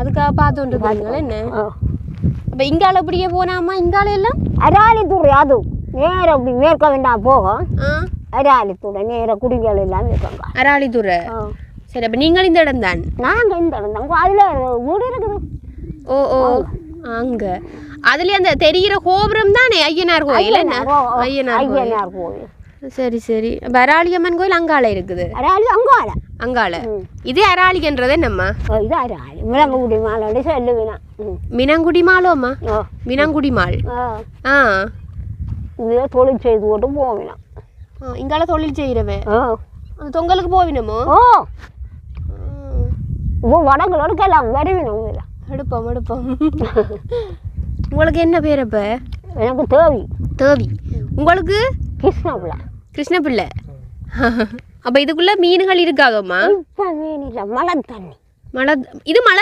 அதுக்காக பார்த்து இருக்கீங்களா என்ன? ஆ. அப்ப இங்கால இப்படியே போனாமா? இங்கால எல்லாம் அராலித்துறை அது. நேரம் அப்படி மேற்க வேண்டாம் போகும் ஆ. அராலித்துறை நேர குடிகள் எல்லாம் இருக்காங்க அராளித்துறை சரி அப்ப நீங்கள் இந்த இடம் தான்? நாங்கள் இந்த இடம் தான். அதில் வீடு இருக்குது. ஓ ஓ. அங்க. அதுலயே அந்த தெரிகிற கோபுரம் தானே? ஐயனார் கோயில் ஐயனார் கோயில். சரி சரி. அப்ப அராளியம்மன் கோயில் அங்கால இருக்குது. அராலி அங்கால. அங்கால. இது அராளிகன்றது ஓ, இது அராலி மிளகுடி மாலோட சொல்லுவேனா மினங்குடி மாலோம்மா ஓ மினங்குடி மால் ஆ ஆ இது தொழில் செய்து போட்டு போவேனா ஆ, இங்கால தொழில் செய்கிறவன் ஓ அந்த தொங்கலுக்கு போவினமோ ஓ இப்போ வடங்களோட எல்லாம் வருவினோம் எடுப்போம் எடுப்போம் உங்களுக்கு என்ன பேர் அப்ப எனக்கு தேவி தேவி உங்களுக்கு கிருஷ்ணபிள்ளை கிருஷ்ணபிள்ளை அப்ப இதுக்குள்ள மீன்கள் இருக்காதோம்மா? இப்போ மீன் இல்லை மழை தண்ணி. மழை இது மழை